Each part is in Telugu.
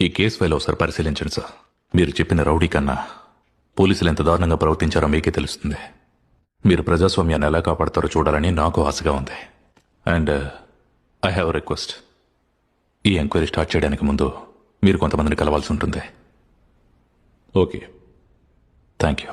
ఈ కేసు ఫైల్ ఒకసారి పరిశీలించండి సార్. మీరు చెప్పిన రౌడీ కన్నా పోలీసులు ఎంత దారుణంగా ప్రవర్తించారో మీకే తెలుస్తుంది. మీరు ప్రజాస్వామ్యాన్ని ఎలా కాపాడతారో చూడాలని నాకు ఆశగా ఉంది. అండ్ ఐ హ్యావ్ రిక్వెస్ట్ ఈ ఎంక్వైరీ స్టార్ట్ చేయడానికి ముందు మీరు కొంతమందిని కలవాల్సి ఉంటుంది. ఓకే. థ్యాంక్ యూ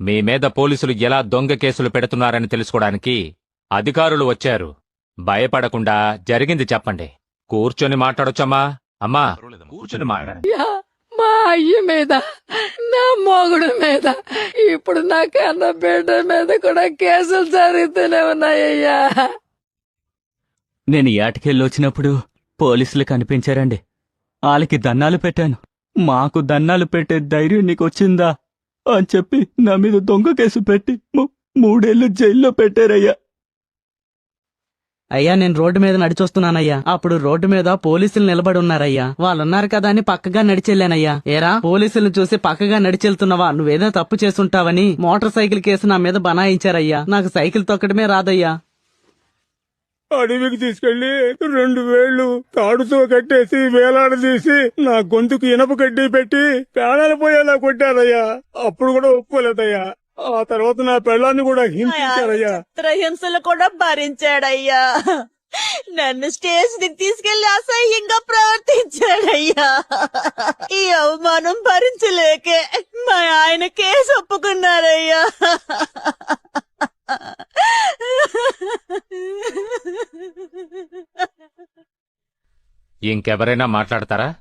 మీ మీద పోలీసులు ఎలా దొంగ కేసులు పెడుతున్నారని తెలుసుకోవడానికి అధికారులు వచ్చారు. భయపడకుండా జరిగింది చెప్పండి. కూర్చొని మాట్లాడొచ్చమ్మా. అమ్మా. కూర్చొని మాట్లాడ మా అయ్య మీద నా మొగుడు మీద ఇప్పుడు నా కన్న బిడ్డ మీద కూడా కేసులు జరుగుతూనే ఉన్నాయ్యా. నేను ఏటకెళ్ళి వచ్చినప్పుడు పోలీసులు కనిపించారండి. వాళ్ళకి దన్నాలు పెట్టాను. మాకు దన్నాలు పెట్టే ధైర్యం నీకు వచ్చిందా? అని చెప్పి నా మీద దొంగ కేసు పెట్టి మూడేళ్ళు జైల్లో పెట్టారయ్యా. అయ్యా నేను రోడ్డు మీద నడిచొస్తున్నానయ్యా. అప్పుడు రోడ్డు మీద పోలీసులు నిలబడి ఉన్నారయ్యా వాళ్ళున్నారు కదా అని పక్కగా నడిచెళ్ళానయ్యా. ఏరా పోలీసులను చూసి పక్కగా నడిచెళ్తున్నావా? నువ్వేదో తప్పు చేసుంటావని మోటార్ సైకిల్ కేసు నా మీద బనాయించారయ్యా. నాకు సైకిల్ తొక్కడమే రాదయ్యా. అడవికి తీసుకెళ్ళి రెండు వేళ్ళు తాడుతో కట్టేసి వేలాడదీసి నా గొంతుకు ఇనప కడ్డీ పెట్టి ప్రాణాలు పోయేలా కొట్టారయ్యా. అప్పుడు కూడా ఒప్పుకోలేదయ్యా. ఆ తర్వాత నా పెళ్ళాన్ని కూడా హింసించారయ్యా. చిత్రహింసలు కూడా భరించాడయ్యా. నన్ను స్టేజ్కి తీసుకెళ్ళి అసహ్యంగా ప్రవర్తించాడయ్యా. ఈ అవమానం భరించలేకే మా ఆయన కేసు ఒప్పుకున్నారయ్యా. ఇంకెవరైనా మాట్లాడతారా?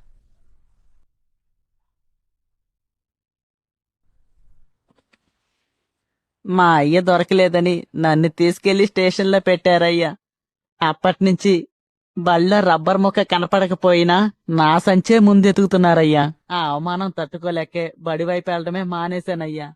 మా అయ్య దొరకలేదని నన్ను తీసుకెళ్ళి స్టేషన్లో పెట్టారయ్యా. అప్పట్నుంచి బళ్ళ రబ్బర్ ముక్క కనపడకపోయినా నా సంచే ముందెతుకుతున్నారయ్యా. ఆ అవమానం తట్టుకోలేకే బడివైపు వెళ్ళడమే మానేశానయ్యా.